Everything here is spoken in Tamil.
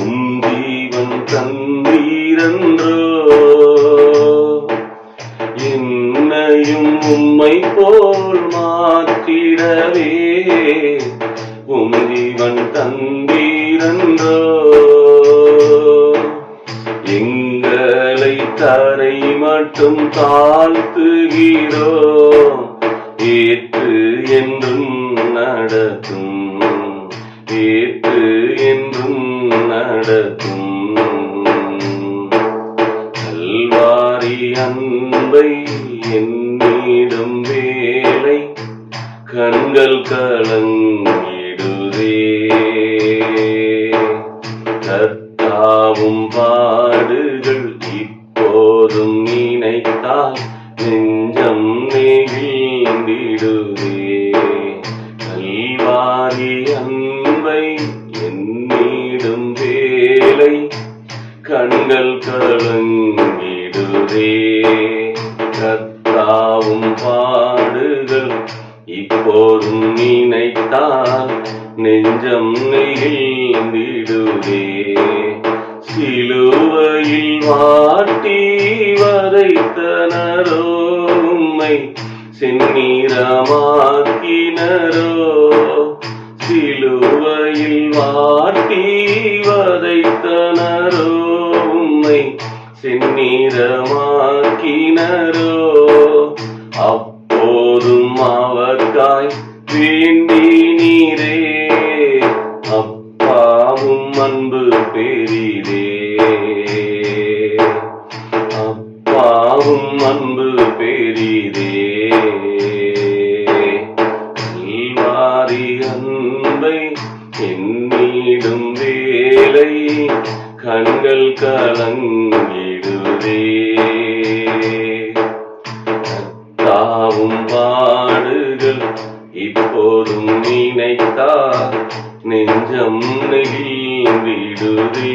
உந்தீவன் தந்தீரன்றோ என்னையும் உம்மை போல் மாற்றிடவே உந்தீவன் தந்தீரன்றோ எங்களை தரை மட்டும் தாழ்த்துகிறோம் ஏற்று என்றும் நடக்கும் நடக்கும் கல்வாரி அன்பை என்னிடம் வேலை கண்கள் கலங்கிடுதே கத்தாவும் பாடுகள் இப்போதும் நினைத்தால் நெஞ்சம் நெகிழ்ந்திடுதே கல்வாரி அன்பை என்னிடம் கண்கள் கலங்கிடுதே கத்தாவும் பாடுகள் இப்போதும் நினைத்தால் நெஞ்சம் நெகிழ்ந்திடுதே. சிலுவையில் வாட்டி வரைத்தனரோ உம்மை செந்நீரமாக்கினரோ. சிலுவையில் வாட்டி வதைத்தனரோ செந்நீரமாக்கினரோ? அப்போதும் அவர்காய் வேண்டி நீரே. அப்பாவும் அன்பு பெரிதே. அப்பாவும் அன்பு பெரிதே. கல்வாரி அன்பை என்னிடும் வேலை கண்கள் கலங்கே. கலங்கிடுதே கத்தாவும் பாடுகள் இப்போதும் நினைத்தால் நெஞ்சம் நெகிழ்ந்திடுதே